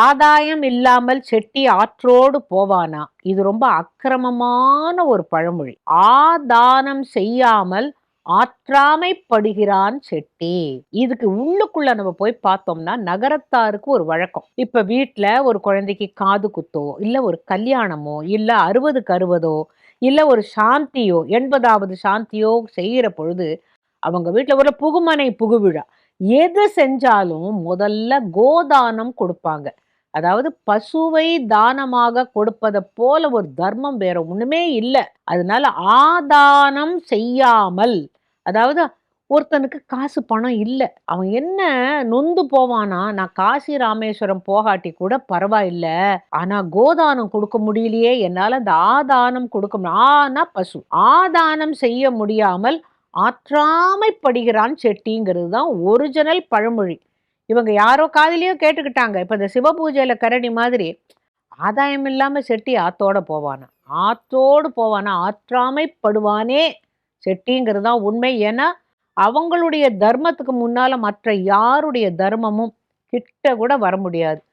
ஆதாயம் இல்லாமல் செட்டி ஆற்றோடு போவானா? இது ரொம்ப அக்கிரமமான ஒரு பழமொழி. ஆதானம் செய்யாமல் ஆற்றாமைப்படுகிறான் செட்டி. இதுக்கு உள்ளுக்குள்ள நம்ம போய் பார்த்தோம்னா நகரத்தாருக்கு ஒரு வழக்கம். இப்ப வீட்டுல ஒரு குழந்தைக்கு காது குத்தோ இல்ல ஒரு கல்யாணமோ இல்ல அறுபதுக்கு அறுபதோ இல்ல ஒரு சாந்தியோ எண்பதாவது சாந்தியோ செய்கிற பொழுது அவங்க வீட்டுல ஒரு புகுமனை புகுவிழா. எது செஞ்சாலும் முதல்ல கோதானம் கொடுப்பாங்க. அதாவது பசுவை தானமாக கொடுப்பதை போல ஒரு தர்மம் வேற ஒண்ணுமே இல்லை. அதனால ஆதானம் செய்யாமல் அதாவது ஒருத்தனுக்கு காசு பணம் இல்லை. அவன் என்ன நொந்து போவானா? நான் காசி ராமேஸ்வரம் போகாட்டி கூட பரவாயில்ல. ஆனா கோதானம் கொடுக்க முடியலையே. என்னால அந்த ஆதானம் கொடுக்க முடியும் ஆனா பசு ஆதானம் செய்ய முடியாமல் ஆற்றாமைப்படுகிறான் செட்டிங்கிறது தான் ஒரிஜினல் பழமொழி. இவங்க யாரோ காதுலயோ கேட்டுக்கிட்டாங்க. இப்போ இந்த சிவ பூஜையில் கரடி மாதிரி ஆதாயம் இல்லாமல் செட்டி ஆத்தோடு போவானா? ஆத்தோடு போவானா? ஆற்றாமைப்படுவானே செட்டிங்கிறது தான் உண்மை. ஏன்னா அவங்களுடைய தர்மத்துக்கு முன்னால் மற்ற யாருடைய தர்மமும் கிட்ட கூட வர முடியாது.